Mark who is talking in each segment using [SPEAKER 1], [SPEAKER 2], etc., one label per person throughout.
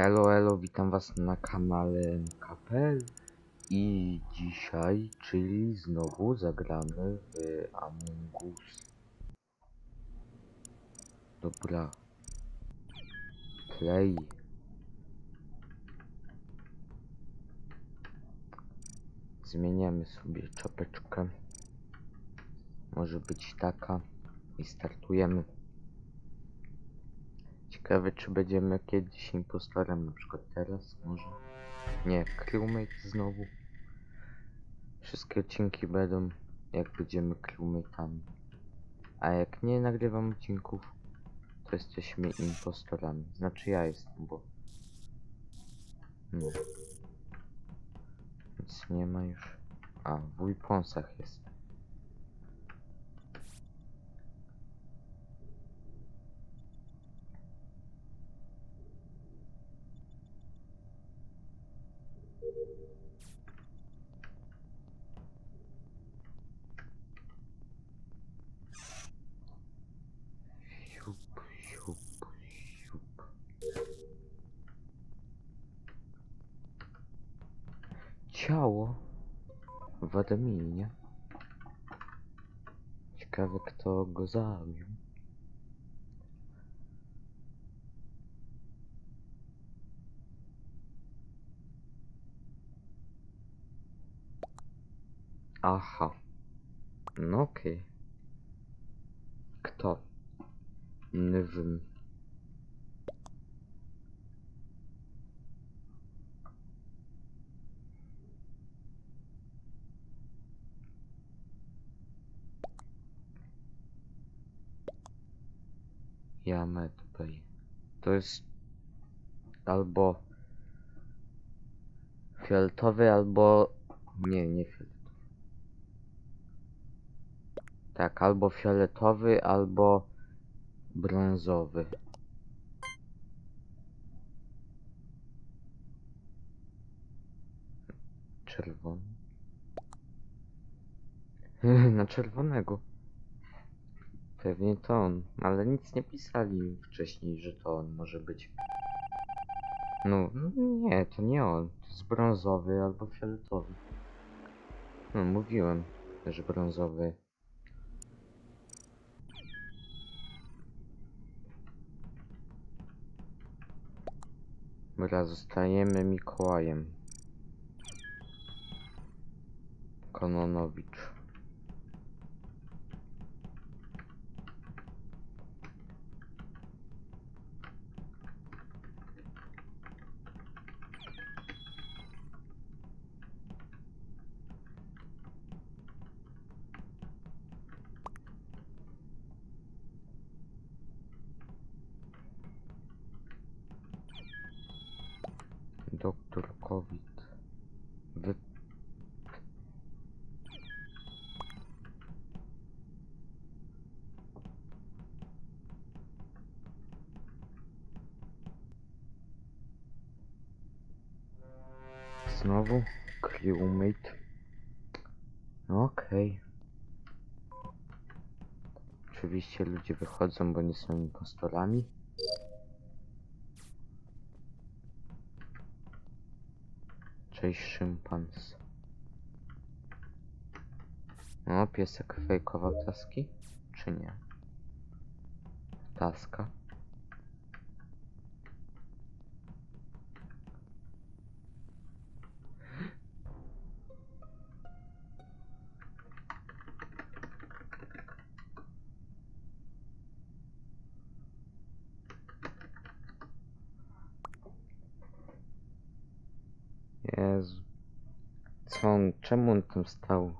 [SPEAKER 1] Elo, elo, witam was na kanale NKPL i dzisiaj, czyli znowu zagramy w Among Us. Dobra. Play. Zmieniamy sobie czapeczkę. Może być taka. I startujemy. Ciekawe, czy będziemy kiedyś impostorem, na przykład teraz, może? Nie, crewmate znowu. Wszystkie odcinki będą, jak będziemy crewmate'ami. A jak nie nagrywam odcinków, to jesteśmy impostorami. Znaczy ja jestem, bo... Nie. Nic nie ma już. A, w Weaponsach jest. Ciało w adminie. Ciekawe kto go zabił. Aha. No okej. Kto? Nie wiem. Ja medbay. To jest albo fioletowy, albo nie, nie fioletowy. Tak, albo fioletowy, albo brązowy. Czerwony. Na czerwonego. Pewnie to on, ale nic nie pisali wcześniej, że to on może być. No, nie, to nie on. To jest brązowy albo fioletowy. No, mówiłem, że brązowy. Dobra, zostajemy Mikołajem. Kononowicz. Doktor COVID. Wy... Znowu crewmate. Okej. Oczywiście ludzie wychodzą, bo nie są impostorami. Cześć szympans. O, piesek fejkował taski? Czy nie? Taska. Co on, czemu on tam stał?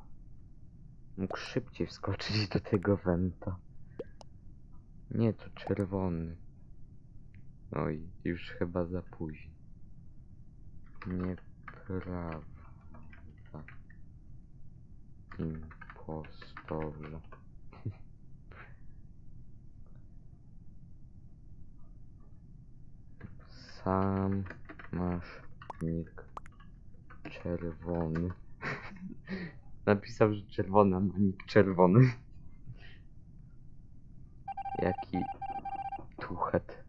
[SPEAKER 1] Mógł szybciej wskoczyć do tego wenta. Nie, to czerwony. Oj, już chyba za późno. Nieprawda. Impostorze. Sam masz nick czerwony. Napisał, że czerwona ma nick czerwony. Jaki tuchet.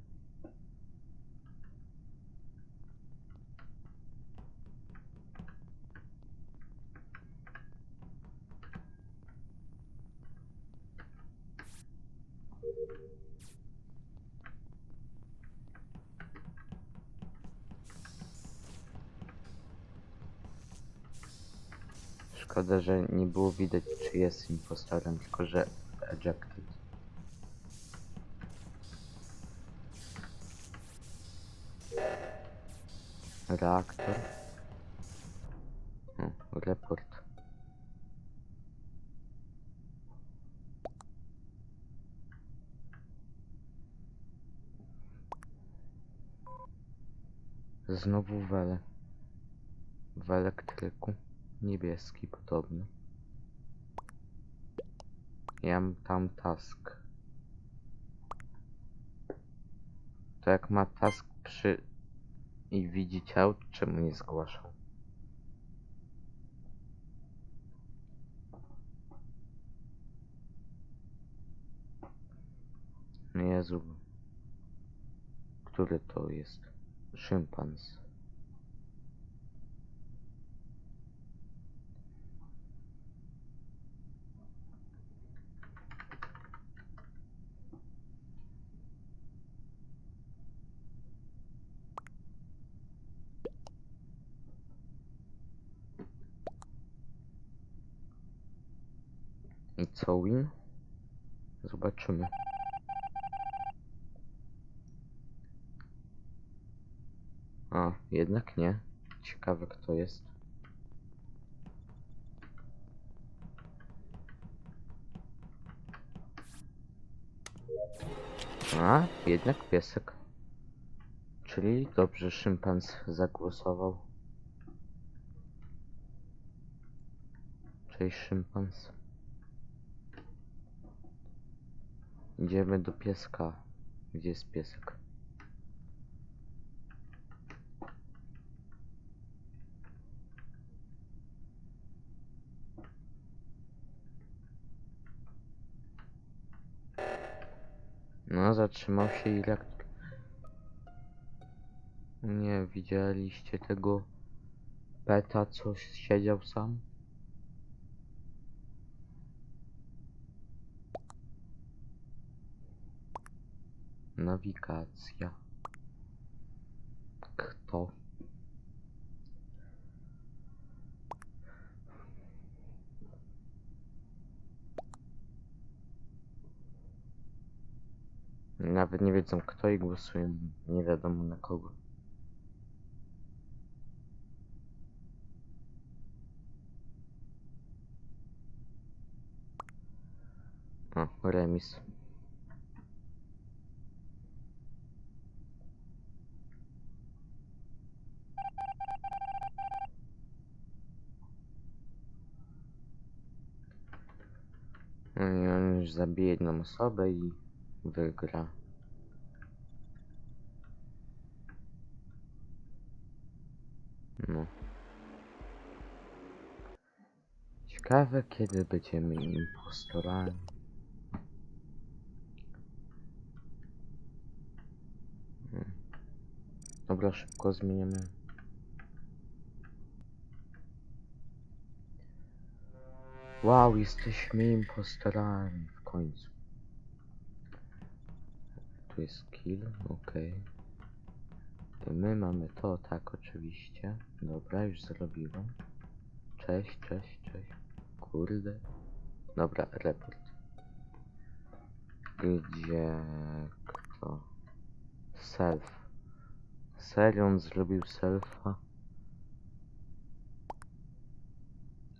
[SPEAKER 1] Szkoda, że nie było widać, czy jest impostorem, tylko że ejected. Reaktor. O, report. Znowu wele. W elektryku. Niebieski podobny. Ja mam tam task. To jak ma task przy... i widzi ciało, czemu nie zgłaszał? Jezu. Który to jest? Szympans. Co win? Zobaczymy. A, jednak nie. Ciekawe kto jest. A, jednak piesek. Czyli dobrze szympans zagłosował. Cześć szympans. Idziemy do pieska. Gdzie jest piesek? No, zatrzymał się jak... Nie, widzieliście tego peta, co siedział sam? Nawigacja. Kto? Nawet nie wiedzą kto i głosują nie wiadomo na kogo. O, remis. No już zabije jedną osobę i wygra. No. Ciekawe kiedy będziemy impostorami. Hmm. Dobra, szybko zmieniamy. Wow, jesteśmy impostorami końcu. Tu jest kill. To my mamy to, tak, oczywiście. Dobra, już zrobiłem. Cześć, cześć, cześć. Kurde. Dobra, report. Gdzie... kto? Self. Serio on zrobił selfa?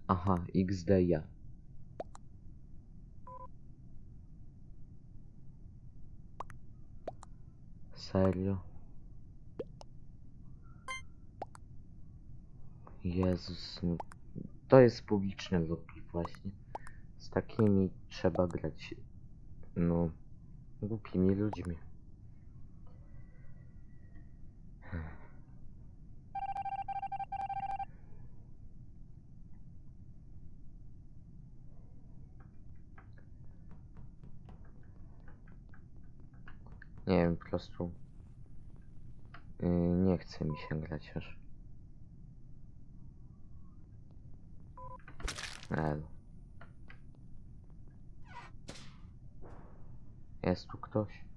[SPEAKER 1] Aha, XD ja. Serio? Jezus, no, to jest publiczne lobby właśnie. Z takimi trzeba grać, no, głupimi ludźmi. Nie wiem, po prostu yy, nie chce mi się grać aż. El. Jest tu ktoś?